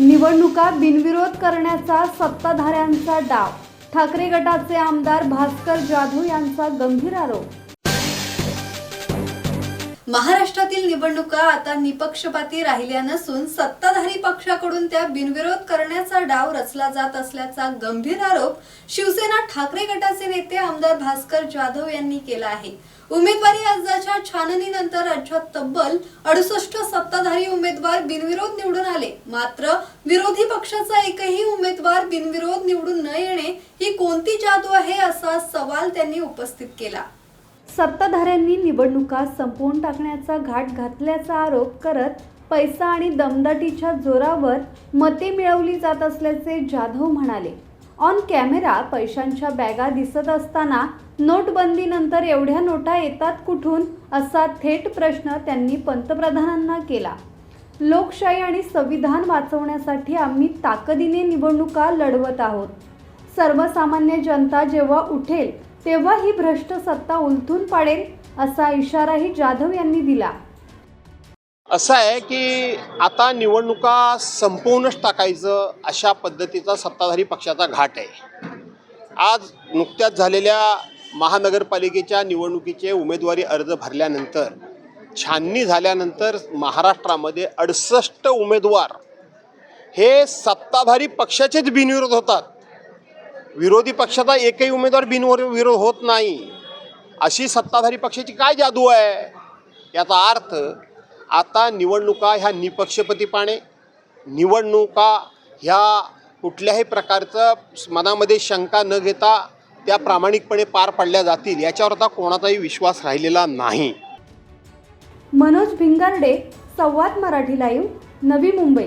निवडणुका बिनविरोध करण्याचा सत्ताधाऱ्यांचा डाव. ठाकरे गटाचे आमदार भास्कर जाधव यांचा गंभीर आरोप महाराष्ट्रातील निवडणुका आता निपक्षपाती राहिल्या नसून सत्ताधारी पक्षाकडून त्या बिनविरोध करण्याचा डाव रचला जात असल्याचा गंभीर आरोप शिवसेना ठाकरे गटाचे नेते आमदार भास्कर जाधव यांनी केला आहे. उमेदवारी अर्जाच्या छाननीनंतर राज्यात तब्बल अडुसष्ट सत्ताधारी उमेदवार बिनविरोध निवडून आले. मात्र विरोधी पक्षाचा एकही उमेदवार बिनविरोध निवडून न येणे ही कोणती जादू आहे असा सवाल त्यांनी उपस्थित केला. सत्ताधाऱ्यांनी निवडणुका संपवून टाकण्याचा घाट घातल्याचा आरोप करत पैसा आणि दमदाटीच्या जोरावर मते मिळवली जात असल्याचे जाधव म्हणाले. ऑन कॅमेरा पैशांच्या बॅगा दिसत असताना नोटबंदीनंतर एवढ्या नोटा येतात कुठून असा थेट प्रश्न त्यांनी पंतप्रधानांना केला. लोकशाही आणि संविधान वाचवण्यासाठी आम्ही ताकदीने निवडणुका लढवत आहोत. सर्वसामान्य जनता जेव्हा उठेल तेव्हा ही भ्रष्ट सत्ता उलथून पाडेल असा इशाराही जाधव यांनी दिला. असं आहे की आता निवडणुका संपवूनच टाकायचं अशा पद्धतीचा सत्ताधारी पक्षाचा घाट आहे. आज नुकत्याच झालेल्या महानगरपालिकेच्या निवडणुकीचे उमेदवारी अर्ज भरल्यानंतर छाननी झाल्यानंतर महाराष्ट्रामध्ये अडसष्ट उमेदवार हे सत्ताधारी पक्षाचेच बिनविरोध होतात. विरोधी पक्षाचा एकही उमेदवार बिनवर विरोध होत नाही. अशी सत्ताधारी पक्षाची काय जादू आहे? याचा अर्थ आता निवडणुका ह्या निपक्षपतीपणे निवडणुका ह्या कुठल्याही प्रकारचं मनामध्ये शंका न घेता त्या प्रामाणिकपणे पार पाडल्या जातील याच्यावर आता कोणाचाही विश्वास राहिलेला नाही. मनोज भिंगारडे संवाद मराठी लाईव्ह नवी मुंबई.